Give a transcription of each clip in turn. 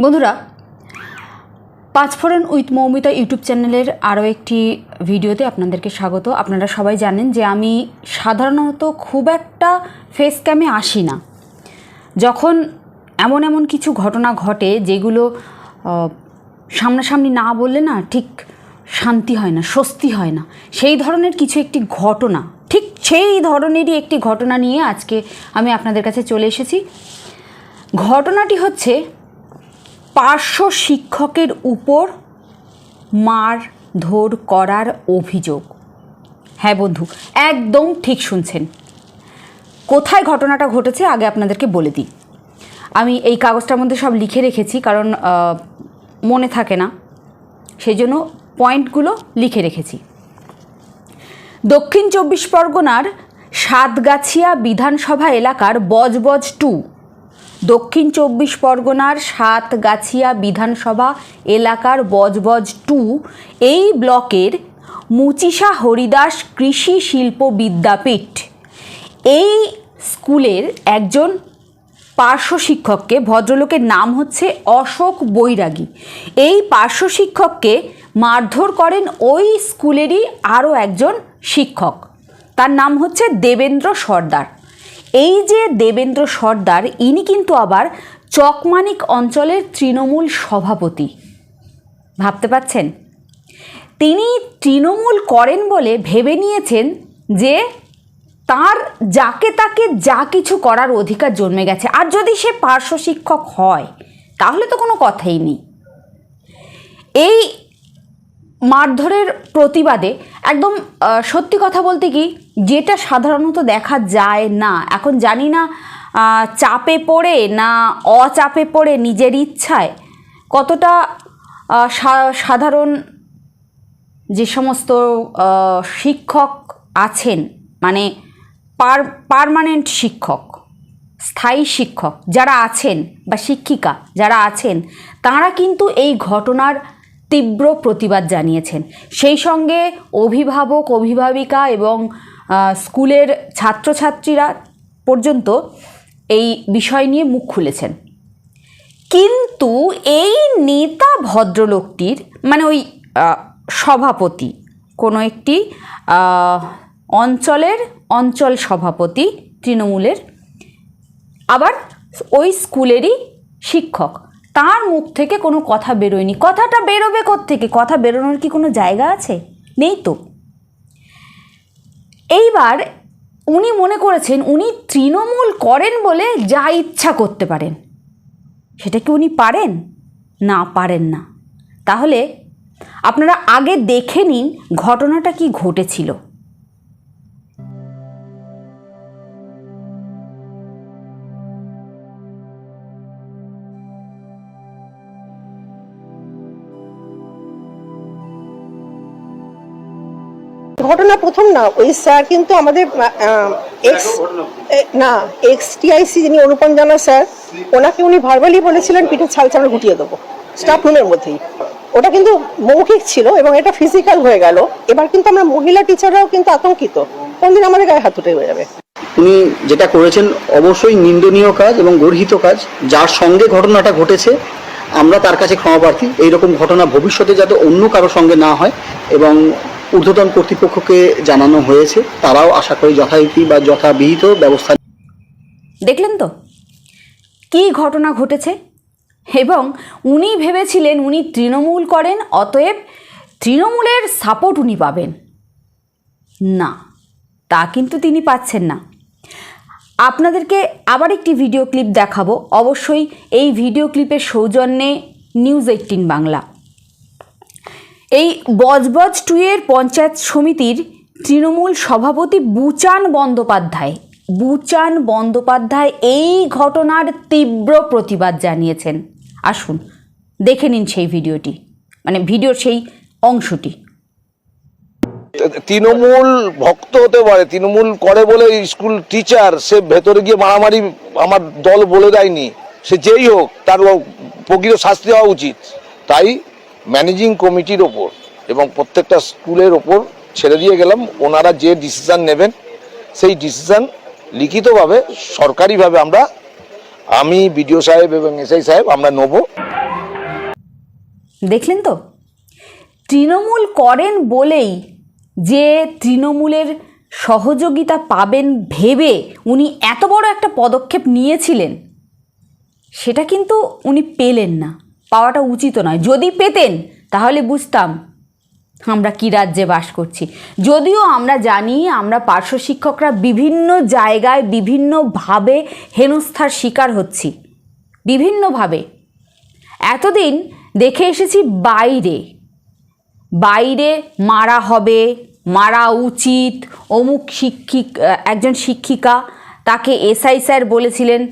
বন্ধুরা পাঁচফোড়ন with Moumita YouTube চ্যানেলের আরও একটি ভিডিওতে আপনাদেরকে স্বাগত। আপনারা সবাই জানেন যে আমি সাধারণত খুব একটা ফেস ক্যামে আসি না। যখন এমন এমন কিছু ঘটনা ঘটে যেগুলো সামনাসামনি না বললে না ঠিক শান্তি হয় না, স্বস্তি হয় না। সেই ধরনের কিছু একটি ঘটনা, ঠিক সেই ধরনেরই একটি ঘটনা নিয়ে আজকে আমি আপনাদের কাছে চলে এসেছি। ঘটনাটি হচ্ছে পার্শ্ব শিক্ষকের উপর মারধর করার অভিযোগ। হ্যাঁ বন্ধু, একদম ঠিক শুনছেন। কোথায় ঘটনাটা ঘটেছে আগে আপনাদেরকে বলে দিই। আমি এই কাগজটার মধ্যে সব লিখে রেখেছি কারণ মনে থাকে না। সেই জন্য পয়েন্টগুলো লিখে রেখেছি। দক্ষিণ চব্বিশ পরগনার সাতগাছিয়া বিধানসভা এলাকার বজবজ টু দক্ষিণ চব্বিশ পরগনার সাতগাছিয়া বিধানসভা এলাকার বজবজ টু এই ব্লকের মুচিসা হরিদাস কৃষি শিল্প বিদ্যাপীঠ। এই স্কুলের একজন পার্শ্ব শিক্ষককে, ভদ্রলোকের নাম হচ্ছে অশোক বৈরাগী। এই পার্শ্ব শিক্ষককে মারধর করেন ওই স্কুলেরই আরও একজন শিক্ষক। তার নাম হচ্ছে দেবেন্দ্র সর্দার। এই যে দেবেন্দ্র সর্দার, ইনি কিন্তু আবার চকমানিক অঞ্চলের তৃণমূল সভাপতি। ভাবতে পাচ্ছেন তিনি তৃণমূল করেন বলে ভেবে নিয়েছেন যে তার যাকে তাকে যা কিছু করার অধিকার জন্মে গেছে। আর যদি সে পার্শ্ব শিক্ষক হয়, তাহলে তো কোনো কথাই নেই। এই মারধরের প্রতিবাদে একদম সত্যি কথা বলতে কি, যেটা সাধারণত দেখা যায় না। এখন জানি না চাপে পড়ে না অচাপে পড়ে নিজের ইচ্ছায় কতটা সাধারণ যে সমস্ত শিক্ষক আছেন মানে পার, পারমানেন্ট শিক্ষক, স্থায়ী শিক্ষক যারা আছেন বা শিক্ষিকা যারা আছেন, তারা কিন্তু এই ঘটনার তীব্র প্রতিবাদ জানিয়েছেন। সেই সঙ্গে অভিভাবক, অভিভাবিকা এবং স্কুলের ছাত্রছাত্রীরা পর্যন্ত এই বিষয় নিয়ে মুখ খুলেছেন। কিন্তু এই নেতা ভদ্রলোকটির মানে ওই সভাপতি, কোনো একটি অঞ্চলের অঞ্চল সভাপতি তৃণমূলের, আবার ওই স্কুলেরই শিক্ষক। তার মুখ থেকে কোনো কথা বেরোয়নি। কথাটা বেরোবে থেকে কথা বেরোনোর কি কোনো জায়গা আছে? নেই তো। এইবার উনি মনে করেছেন, উনি তৃণমূল করেন বলে যা ইচ্ছা করতে পারেন। সেটা কি উনি পারেন? না পারেন না। তাহলে আপনারা আগে দেখে নিন ঘটনাটা কি ঘটেছিল। ঘটনা প্রথম না। ওই স্যার কিন্তু আমাদের এক্স না এক্স টিআইসি যিনি অনুপম জানা স্যার, ওনাকে উনি ভার্বালি বলেছিলেন, পিঠে ছাল চামড়া গুটিয়ে দেবো। স্টাফ রুমের মধ্যেই। ওটা কিন্তু মৌখিক ছিল এবং এটা ফিজিক্যাল হয়ে গেল। এবার কিন্তু আমরা মহিলা টিচাররাও কিন্তু আতঙ্কিত। কোনদিন আমাদের গায়ে হাত উঠে হয়ে যাবে। উনি যেটা করেছেন, অবশ্যই নিন্দনীয় কাজ এবং গর্হিত কাজ। যার সঙ্গে ঘটনাটা ঘটেছে, আমরা তার কাছে ক্ষমা প্রার্থী। এইরকম ঘটনা ভবিষ্যতে যাতে অন্য কারোর সঙ্গে না হয় এবং ঊর্ধ্বতন কর্তৃপক্ষকে জানানো হয়েছে। তারাও আশা করি যথারীতি বা যথাবিহিত ব্যবস্থা দেখলেন তো? কী ঘটনা ঘটেছে? এবং উনি ভেবেছিলেন উনি তৃণমূল করেন, অতএব তৃণমূলের সাপোর্ট উনি পাবেন। না, তা কিন্তু তিনি পাচ্ছেন না। আপনাদেরকে আবার একটি ভিডিও ক্লিপ দেখাবো। অবশ্যই এই ভিডিও ক্লিপের সৌজন্যে নিউজ এইটিন বাংলা। এই বজবজ টুয়ের পঞ্চায়েত সমিতির তৃণমূল সভাপতি বুচান বন্দ্যোপাধ্যায় বুচান বন্দ্যোপাধ্যায় এই ঘটনার তীব্র প্রতিবাদ জানিয়েছেন। আসুন, দেখে নিন সেই ভিডিওটি মানে ভিডিওর সেই অংশটি। তৃণমূল ভক্ত হতে পারে, তৃণমূল করে বলে স্কুল টিচার, সে ভেতরে গিয়ে মারামারি আমার দল বলে দেয়নি, সে যেই হোক, তার প্রকৃত শাস্তি হওয়া উচিত। তাই ম্যানেজিং কমিটির ওপর এবং প্রত্যেকটা স্কুলের ওপর ছেড়ে দিয়ে গেলাম। ওনারা যে ডিসিশান নেবেন, সেই ডিসিশান লিখিতভাবে, সরকারিভাবে আমরা, আমি, বিডিও সাহেব এবং এসআই সাহেব আমরা নেব। দেখলেন তো? তৃণমূল করেন বলেই যে তৃণমূলের সহযোগিতা পাবেন ভেবে উনি এত বড় একটা পদক্ষেপ নিয়েছিলেন, সেটা কিন্তু উনি পেলেন না। পাওয়াটা উচিত নয়। যদি পেতেন, তাহলে বুঝতাম আমরা কী রাজ্যে বাস করছি। যদিও আমরা জানি, আমরা পার্শ্ব শিক্ষকরা বিভিন্ন জায়গায় বিভিন্নভাবে হেনস্থার শিকার হচ্ছি। বিভিন্নভাবে। এতদিন দেখে এসেছি বাইরে। বাইরে মারা হবে, মারা উচিত, অমুক শিক্ষিক, একজন শিক্ষিকা তাকে এসআই স্যার বলেছিলেন,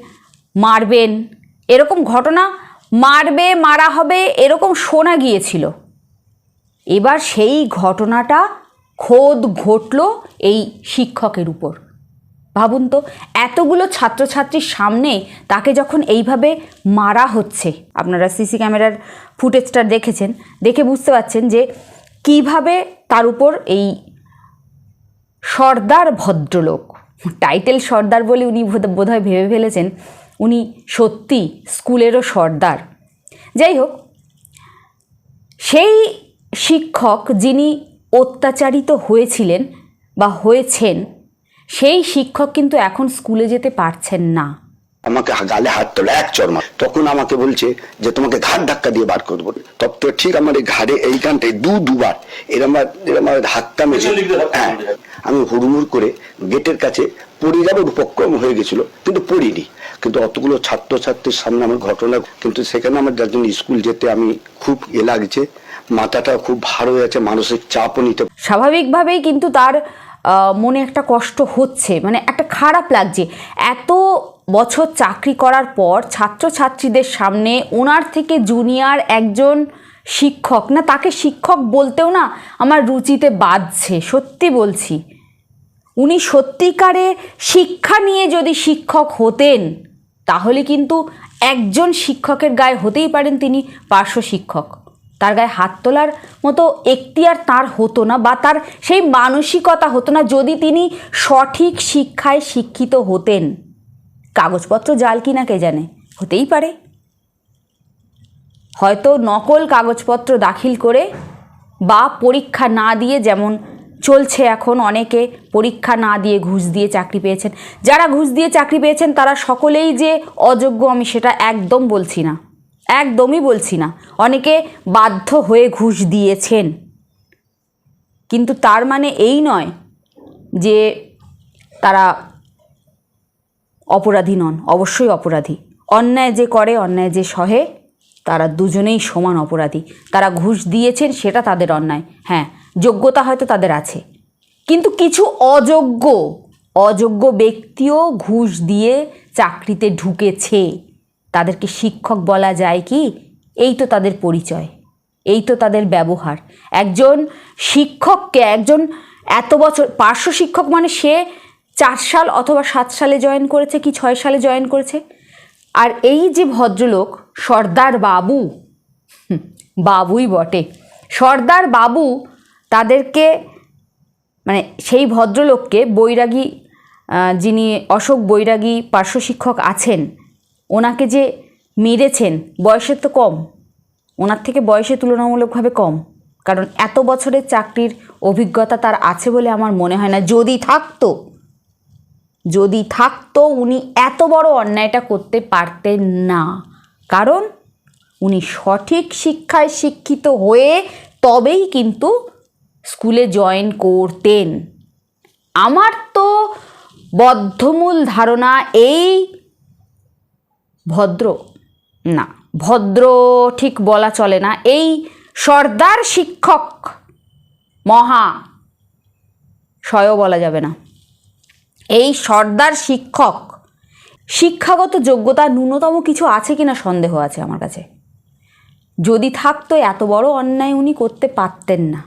মারবেন। এরকম ঘটনা মারবে, মারা হবে, এরকম শোনা গিয়েছিল। এবার সেই ঘটনাটা খোদ ঘটল এই শিক্ষকের উপর। ভাবুন তো, এতগুলো ছাত্রছাত্রীর সামনে তাকে যখন এইভাবে মারা হচ্ছে, আপনারা সিসি ক্যামেরার ফুটেজটা দেখেছেন, দেখে বুঝতে পারছেন যে কীভাবে তার উপর এই সর্দার ভদ্রলোক, টাইটেল সর্দার বলে উনি বোধ- বোধহয় ভেবে ফেলেছেন উনি সত্যি স্কুলেরও সর্দার। যাই হোক, সেই শিক্ষক যিনি অত্যাচারিত হয়েছিলেন বা হয়েছেন, সেই শিক্ষক কিন্তু এখন স্কুলে যেতে পারছেন না। আমাকে গালে হাত তোলা এক চরমা তখন আমাকে বলছে যে তোমাকে ঘাট ধাক্কা দিয়ে বার করব। তব তো ঠিক আমার এই ঘাড়ে এইখানটায় দু দুবার এরম এরম হাতটা মেরে হ্যাঁ আমি হুড়মুড় করে গেটের কাছে পড়ে যাবার উপক্রম হয়ে গেছিল কিন্তু পড়িনি। কিন্তু অতগুলো ছাত্রছাত্রীর সামনে আমার ঘটনা কিন্তু সেখানে আমার যার জন্য স্কুল যেতে আমি খুব এ লাগছে মাথাটা খুব ভার হয়ে আছে মানসিক চাপও নিতে স্বাভাবিকভাবেই কিন্তু তার মনে একটা কষ্ট হচ্ছে মানে একটা খারাপ লাগছে। এত বছর চাকরি করার পর ছাত্রছাত্রীদের সামনে ওনার থেকে জুনিয়র একজন শিক্ষক। না, তাকে শিক্ষক বলতেও না আমার রুচিতে বাজছে সত্যি বলছি। উনি সত্যিকারে শিক্ষা নিয়ে যদি শিক্ষক হতেন, তাহলে কিন্তু একজন শিক্ষকের গায়ে হতেই পারেন তিনি পার্শ্ব শিক্ষক। তার গায়ে হাত তোলার মতো এখতিয়ার তার হতো না বা তার সেই মানসিকতা হতো না যদি তিনি সঠিক শিক্ষায় শিক্ষিত হতেন। কাগজপত্র জাল কিনা কে জানে? হতেই পারে। হয়তো নকল কাগজপত্র দাখিল করে বা পরীক্ষা না দিয়ে যেমন চলছে এখন অনেকে পরীক্ষা না দিয়ে ঘুষ দিয়ে চাকরি পেয়েছেন। যারা ঘুষ দিয়ে চাকরি পেয়েছেন তারা সকলেই যে অযোগ্য আমি সেটা একদম বলছি না। একদমই বলছি না। অনেকে বাধ্য হয়ে ঘুষ দিয়েছেন। কিন্তু তার মানে এই নয় যে তারা অপরাধী নন, অবশ্যই অপরাধী। অন্যায় যে করে, অন্যায় যে সহে, তারা দুজনেই সমান অপরাধী। তারা ঘুষ দিয়েছেন, সেটা তাদের অন্যায়। হ্যাঁ যোগ্যতা হয়তো তাদের আছে। কিন্তু কিছু অযোগ্য অযোগ্য ব্যক্তিও ঘুষ দিয়ে চাকরিতে ঢুকেছে। তাদেরকে শিক্ষক বলা যায় কি? এই তো তাদের পরিচয়। এই তো তাদের ব্যবহার। একজন শিক্ষককে, একজন এত বছর, পার্শ্ব শিক্ষক মানে সে চার সাল অথবা সাত সালে জয়েন করেছে কি ছয় সালে জয়েন করেছে? আর এই যে ভদ্রলোক, সর্দার বাবু বাবুই বটে। সর্দার বাবু তাদেরকে মানে সেই ভদ্রলোককে বৈরাগী যিনি অশোক বৈরাগী পার্শ্ব শিক্ষক আছেন, ওনাকে যে মেরেছেন, বয়সের তো কম। ওনার থেকে বয়সে তুলনামূলকভাবে কম। কারণ এত বছরের চাকরির অভিজ্ঞতা তার আছে বলে আমার মনে হয় না। যদি থাকতো যদি থাকতো উনি এত বড় অন্যায়টা করতে পারতেন না। কারণ উনি সঠিক শিক্ষায় শিক্ষিত হয়ে তবেই কিন্তু স্কুলে জয়েন করতেন। আমার তো বদ্ধমূল ধারণা এই ভদ্র, না, ভদ্র ঠিক বলা চলে না, এই সর্দার শিক্ষক মহা সয়ও বলা যাবে না। এই সর্দার শিক্ষক, শিক্ষাগত যোগ্যতা ন্যূনতম কিছু আছে কিনা সন্দেহ আছে আমার কাছে। যদি থাকতো এত বড় অন্যায় উনি করতে পারতেন না।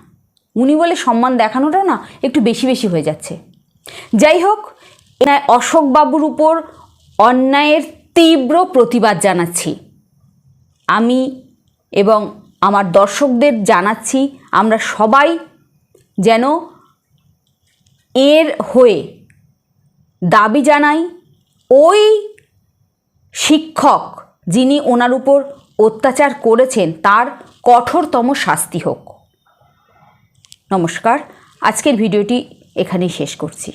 উনি বলে সম্মান দেখানোটা না একটু বেশি বেশি হয়ে যাচ্ছে। যাই হোক এনায় অশোকবাবুর উপর অন্যায়ের তীব্র প্রতিবাদ জানাচ্ছি। আমি এবং আমার দর্শকদের জানাচ্ছি, আমরা সবাই যেন এর হয়ে দাবি জানাই, ওই শিক্ষক যিনি ওনার উপর অত্যাচার করেছেন, তার কঠোরতম শাস্তি হোক। নমস্কার, আজকের ভিডিওটি এখানেই শেষ করছি।